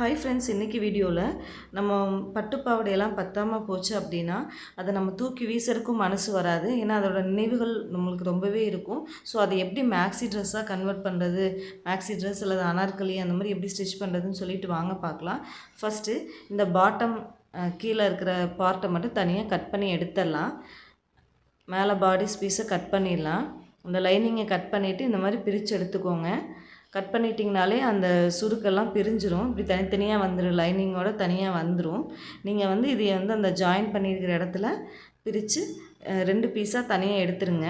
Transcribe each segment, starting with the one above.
Hi friends இன்றைக்கி வீடியோவில் நம்ம பட்டுப்பாவடையெல்லாம் பத்தாமல் போச்சு அப்படின்னா அதை நம்ம தூக்கி வீசறதுக்கும் மனசு வராது. ஏன்னா அதோட நினைவுகள் நம்மளுக்கு ரொம்பவே இருக்கும். ஸோ அதை எப்படி மேக்ஸி ட்ரெஸ்ஸாக கன்வெர்ட் பண்ணுறது மேக்ஸி ட்ரெஸ் அல்லது அனார்கலி அந்த மாதிரி எப்படி ஸ்டிச் பண்ணுறதுன்னு சொல்லிட்டு வாங்க பார்க்கலாம். ஃபஸ்ட்டு இந்த பாட்டம் கீழே இருக்கிற பார்ட்டை மட்டும் தனியாக கட் பண்ணி எடுத்துடலாம். மேலே பாடி பீஸை கட் பண்ணிடலாம். அந்த லைனிங்கை கட் பண்ணிவிட்டு இந்த மாதிரி பிரித்து எடுத்துக்கோங்க. கட் பண்ணிட்டிங்கனாலே அந்த சுருக்கெல்லாம் பிரிஞ்சிரும். இப்படி தனித்தனியாக வந்துடும் லைனிங்கோட தனியாக வந்துடும் நீங்கள் வந்து இதை வந்து அந்த ஜாயின் பண்ணியிருக்கிற இடத்துல பிரித்து ரெண்டு பீஸாக தனியாக எடுத்துருங்க.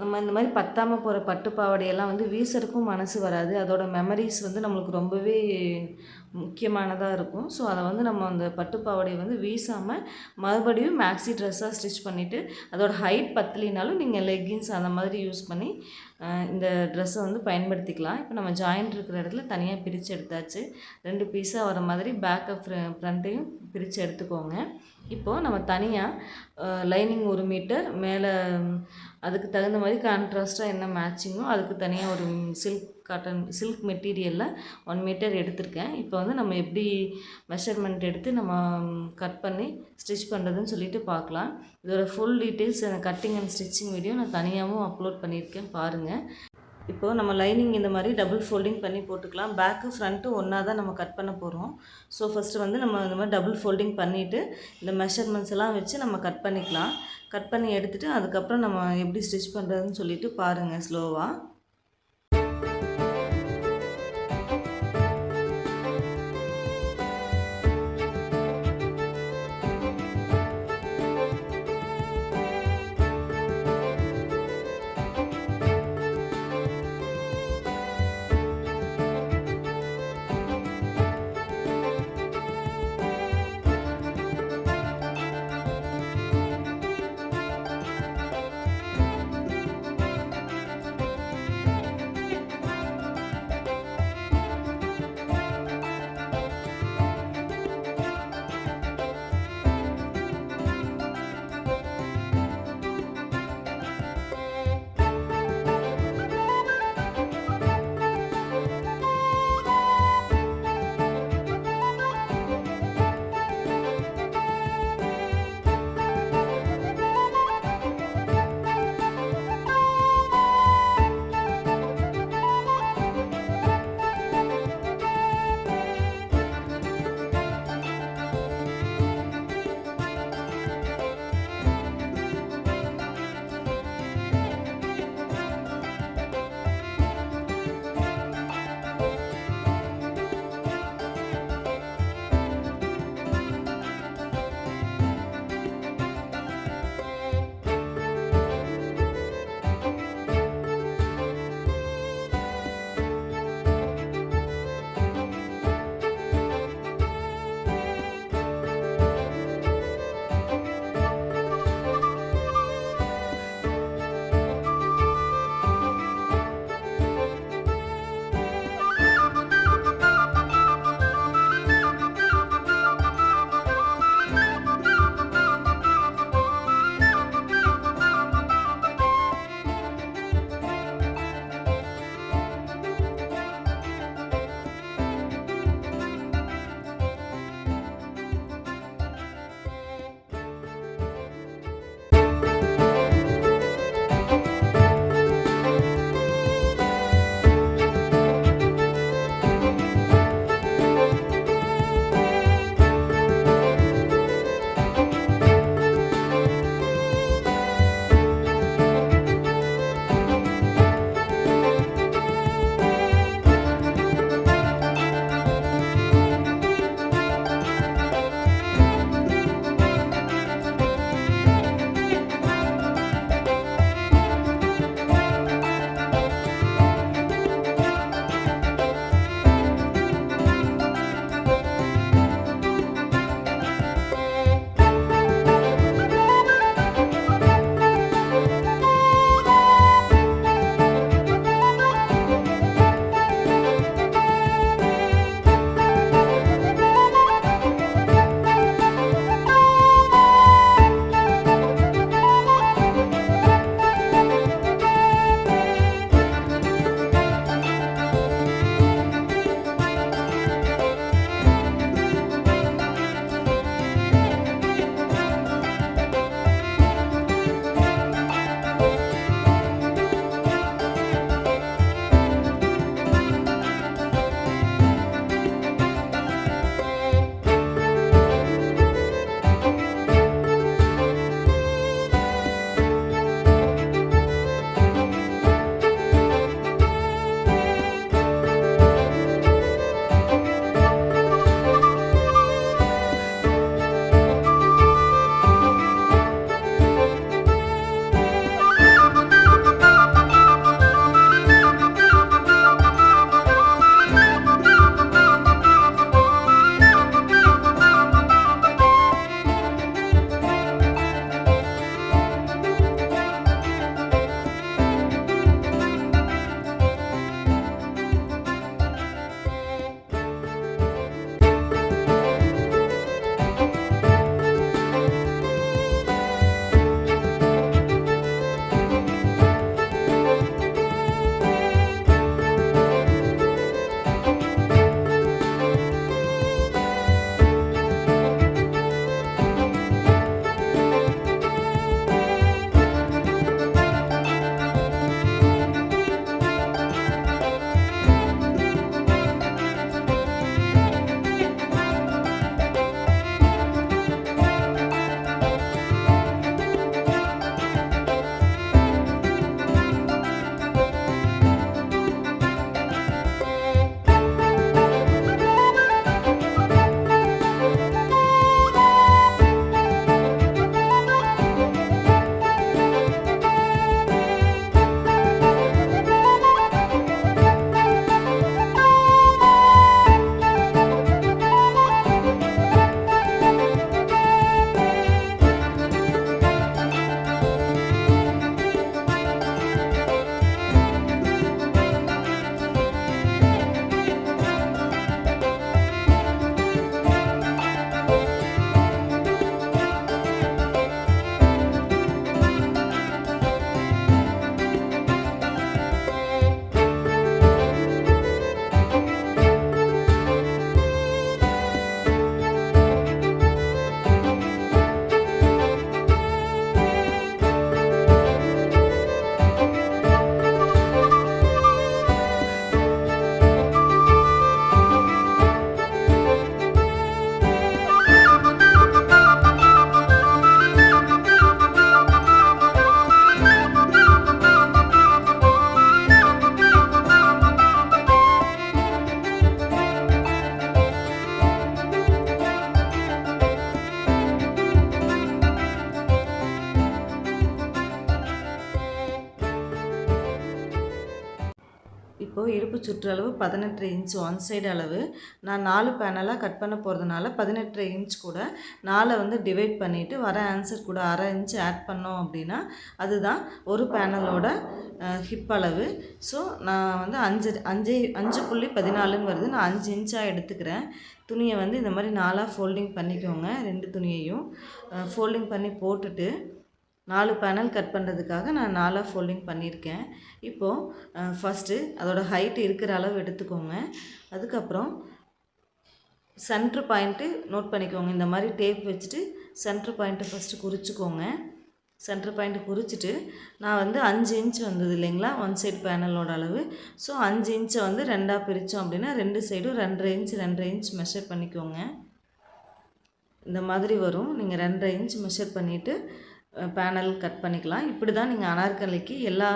நம்ம இந்த மாதிரி பத்தாமல் போகிற பட்டு பாவாடையெல்லாம் வந்து வீசருக்கும் மனசு வராது. அதோட மெமரிஸ் வந்து நம்மளுக்கு ரொம்பவே முக்கியமானதாக இருக்கும். ஸோ அதை வந்து நம்ம அந்த பட்டு பாவாடையை வந்து வீசாமல் மறுபடியும் மேக்ஸி ட்ரெஸ்ஸாக ஸ்டிச் பண்ணிவிட்டு அதோட ஹைட் பத்தலினாலும் நீங்கள் லெக்கின்ஸ் அந்த மாதிரி யூஸ் பண்ணி இந்த ட்ரெஸ்ஸை வந்து பயன்படுத்திக்கலாம். இப்போ நம்ம ஜாயிண்ட் இருக்கிற இடத்துல தனியாக பிரித்து எடுத்தாச்சு. ரெண்டு பீஸாக வர மாதிரி பேக்கை ஃப்ரண்ட்டையும் பிரித்து எடுத்துக்கோங்க. இப்போது நம்ம தனியாக லைனிங் ஒரு மீட்டர் மேலே அதுக்கு தகுந்த மாதிரி கான்ட்ராஸ்ட்டாக என்ன மேட்சிங்கோ அதுக்கு தனியாக ஒரு சில்க் காட்டன் சில்க் மெட்டீரியலில் ஒன் மீட்டர் எடுத்திருக்கேன். இப்போ வந்து நம்ம எப்படி மெஷர்மெண்ட் எடுத்து நம்ம கட் பண்ணி ஸ்டிச் பண்ணுறதுன்னு சொல்லிட்டு பார்க்கலாம். இதோட full details cutting and stitching video நான் தனியாகவும் அப்லோட் பண்ணியிருக்கேன் பாருங்கள் இப்போது நம்ம லைனிங் இந்த மாதிரி டபுள் ஃபோல்டிங் பண்ணி போட்டுக்கலாம். பேக்கு ஃப்ரண்ட்டு ஒன்றா தான் நம்ம கட் பண்ண போகிறோம் ஸோ ஃபஸ்ட்டு வந்து நம்ம இந்த மாதிரி டபுள் ஃபோல்டிங் பண்ணிவிட்டு இந்த மெஷர்மெண்ட்ஸ் எல்லாம் வச்சு நம்ம கட் பண்ணிக்கலாம். கட் பண்ணி எடுத்துகிட்டு அதுக்கப்புறம் நம்ம எப்படி ஸ்டிச் பண்ணுறதுன்னு சொல்லிவிட்டு பாருங்கள் ஸ்லோவாக இப்போது இடுப்பு சுற்றளவு பதினெட்டு இன்ச் ஒன் சைடு அளவு. நான் நாலு பேனலாக கட் பண்ண போகிறதுனால பதினெட்டு இன்ச் கூட நாலை வந்து டிவைட் பண்ணிவிட்டு வர ஆன்சர் கூட அரை இன்ச் ஆட் பண்ணோம் அப்படின்னா அதுதான் ஒரு பேனலோட ஹிப் அளவு. ஸோ நான் வந்து அஞ்சு அஞ்சு அஞ்சு புள்ளி பதினாலுன்னு வருது. நான் அஞ்சு இன்ச்சாக எடுத்துக்கிறேன். துணியை வந்து இந்த மாதிரி நாலாக ஃபோல்டிங் பண்ணிக்கோங்க. ரெண்டு துணியையும் ஃபோல்டிங் பண்ணி போட்டுட்டு நாலு பேனல் கட் பண்ணுறதுக்காக நான் நாலாக ஃபோல்டிங் பண்ணியிருக்கேன். இப்போது ஃபஸ்ட்டு அதோட ஹைட் இருக்கிற அளவு எடுத்துக்கோங்க. அதுக்கப்புறம் சென்ட்ரு பாயிண்ட்டு நோட் பண்ணிக்கோங்க. இந்த மாதிரி டேப் வச்சுட்டு சென்ட்ரு பாயிண்ட்டை ஃபஸ்ட்டு குறிச்சிக்கோங்க. சென்டர் பாயிண்ட் குறிச்சிட்டு நான் வந்து அஞ்சு இன்ச் வந்தது இல்லைங்களா? ஒன் சைடு பேனலோட அளவு. ஸோ அஞ்சு இன்ச்சை வந்து ரெண்டாக பிரித்தோம் அப்படின்னா ரெண்டு சைடும் ரெண்டரை இன்ச் ரெண்டரை இன்ச் மெஷர் பண்ணிக்கோங்க. இந்த மாதிரி வரும். நீங்கள் ரெண்டரை இன்ச் மெஷர் பண்ணிவிட்டு பேனல் கட் பண்ணிக்கலாம். இப்படி தான் நீங்கள் அனார்கலிக்கு எல்லா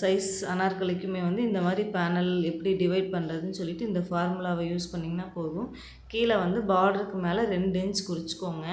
சைஸ் அனார்கலிக்குமே வந்து இந்த மாதிரி பேனல் எப்படி டிவைட் பண்ணுறதுன்னு சொல்லிட்டு இந்த ஃபார்முலாவை யூஸ் பண்ணிங்கன்னா போதும். கீழே வந்து பார்டருக்கு மேலே ரெண்டு இன்ச் குறிச்சிக்கோங்க.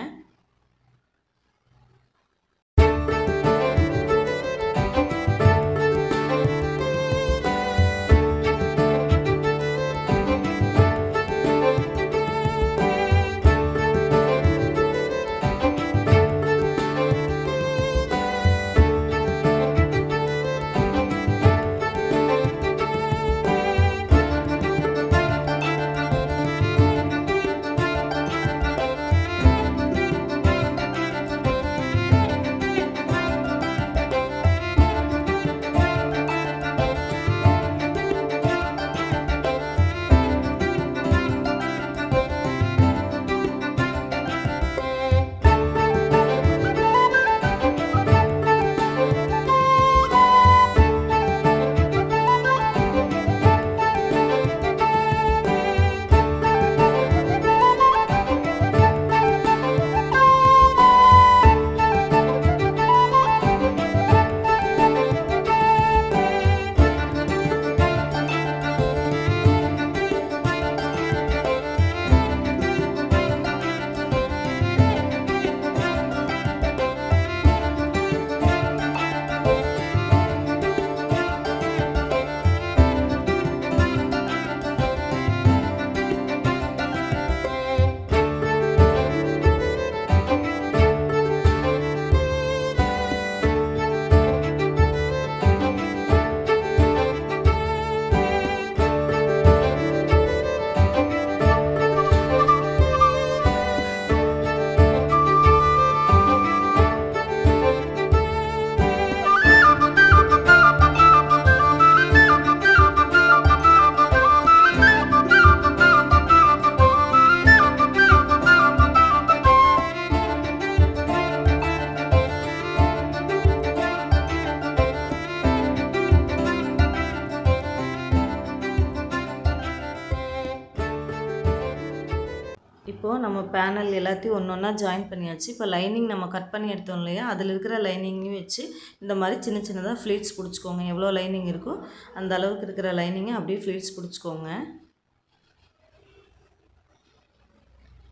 இப்போது நம்ம பேனல் எல்லாத்தையும் ஒன்று ஒன்றா ஜாயின் பண்ணியாச்சு. இப்போ லைனிங் நம்ம கட் பண்ணி எடுத்தோம் இல்லையா? அதில் இருக்கிற லைனிங்கையும் வச்சு இந்த மாதிரி சின்ன சின்னதாக ஃப்ளீட்ஸ் பிடிச்சிக்கோங்க. எவ்வளோ லைனிங் இருக்கோ அந்த அளவுக்கு இருக்கிற லைனிங்கை அப்படியே ஃப்ளீட்ஸ் பிடிச்சிக்கோங்க.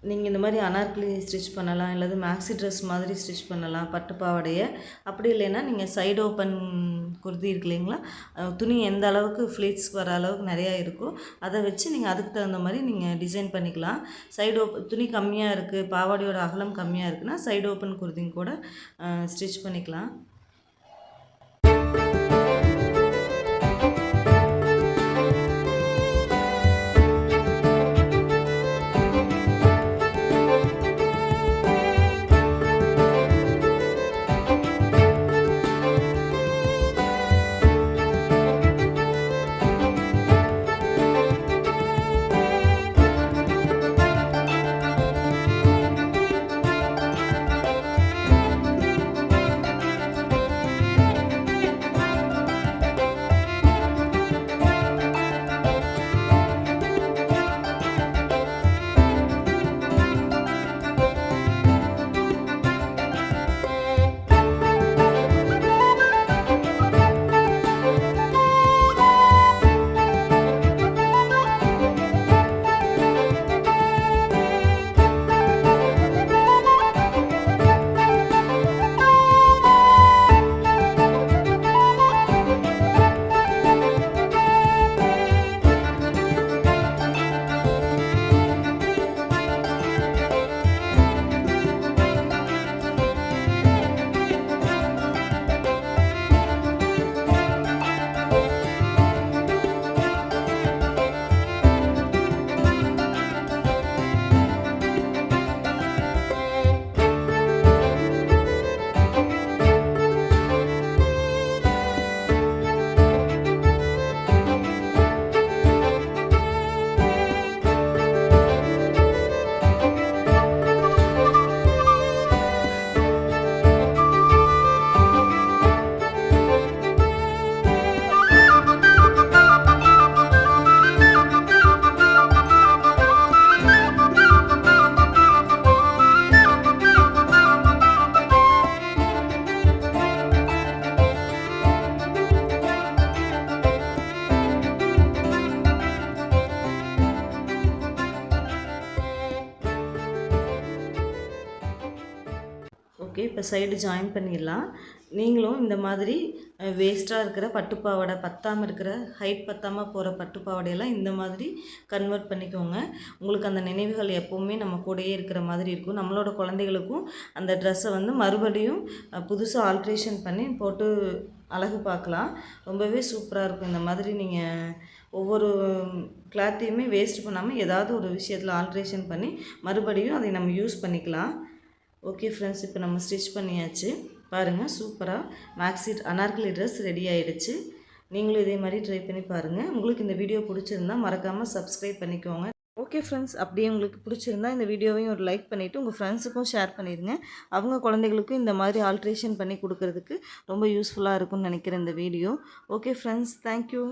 நீங்கள் இந்த மாதிரி அனார்கலி ஸ்டிச் பண்ணலாம் இல்லது மேக்ஸி ட்ரெஸ் மாதிரி ஸ்டிச் பண்ணலாம் பட்டு பாவாடையை. அப்படி இல்லைன்னா நீங்கள் சைடு ஓப்பன் குர்தி இருக்கு இல்லைங்களா? துணி எந்த அளவுக்கு ஃப்ளீட்ஸ் வர அளவுக்கு நிறையா இருக்கோ அதை வச்சு நீங்கள் அதுக்கு தகுந்த மாதிரி நீங்கள் டிசைன் பண்ணிக்கலாம். சைடு ஓப்பன் துணி கம்மியாக இருக்குது பாவாடையோட அகலம் கம்மியாக இருக்குன்னா சைடு ஓப்பன் குருதிங்க கூட ஸ்டிச் பண்ணிக்கலாம். சைடு ஜாயின் பண்ணிடலாம். நீங்களும் இந்த மாதிரி வேஸ்ட்டாக இருக்கிற பட்டுப்பாவாடை பத்தாமல் இருக்கிற ஹைட் பத்தாமல் போகிற பட்டுப்பாவாடையெல்லாம் இந்த மாதிரி கன்வெர்ட் பண்ணிக்கோங்க. உங்களுக்கு அந்த நினைவுகள் எப்போவுமே நம்ம கூடயே இருக்கிற மாதிரி இருக்கும். நம்மளோட குழந்தைகளுக்கும் அந்த ட்ரெஸ்ஸை வந்து மறுபடியும் புதுசாக ஆல்ட்ரேஷன் பண்ணி போட்டு அழகு பார்க்கலாம். ரொம்பவே சூப்பராக இருக்கும். இந்த மாதிரி நீங்கள் ஒவ்வொரு கிளாத்தையுமே வேஸ்ட் பண்ணாமல் ஏதாவது ஒரு விஷயத்தில் ஆல்ட்ரேஷன் பண்ணி மறுபடியும் அதை நம்ம யூஸ் பண்ணிக்கலாம். ஓகே ஃப்ரெண்ட்ஸ் இப்போ நம்ம ஸ்டிச் பண்ணியாச்சு. பாருங்கள் சூப்பராக மேக்ஸி அனார்கலி ட்ரெஸ் ரெடி ஆகிடுச்சு நீங்களும் இதே மாதிரி ட்ரை பண்ணி பாருங்கள் உங்களுக்கு இந்த வீடியோ பிடிச்சிருந்தா மறக்காமல் சப்ஸ்கிரைப் பண்ணிக்கோங்க. ஓகே ஃப்ரெண்ட்ஸ் அப்படியே உங்களுக்கு பிடிச்சிருந்தா இந்த வீடியோவையும் ஒரு லைக் பண்ணிவிட்டு உங்கள் ஃப்ரெண்ட்ஸுக்கும் ஷேர் பண்ணிடுங்க. அவங்க குழந்தைகளுக்கும் இந்த மாதிரி ஆல்ட்ரேஷன் பண்ணி கொடுக்கறதுக்கு ரொம்ப யூஸ்ஃபுல்லாக இருக்கும்னு நினைக்கிறேன் இந்த வீடியோ ஓகே ஃப்ரெண்ட்ஸ் தேங்க்யூ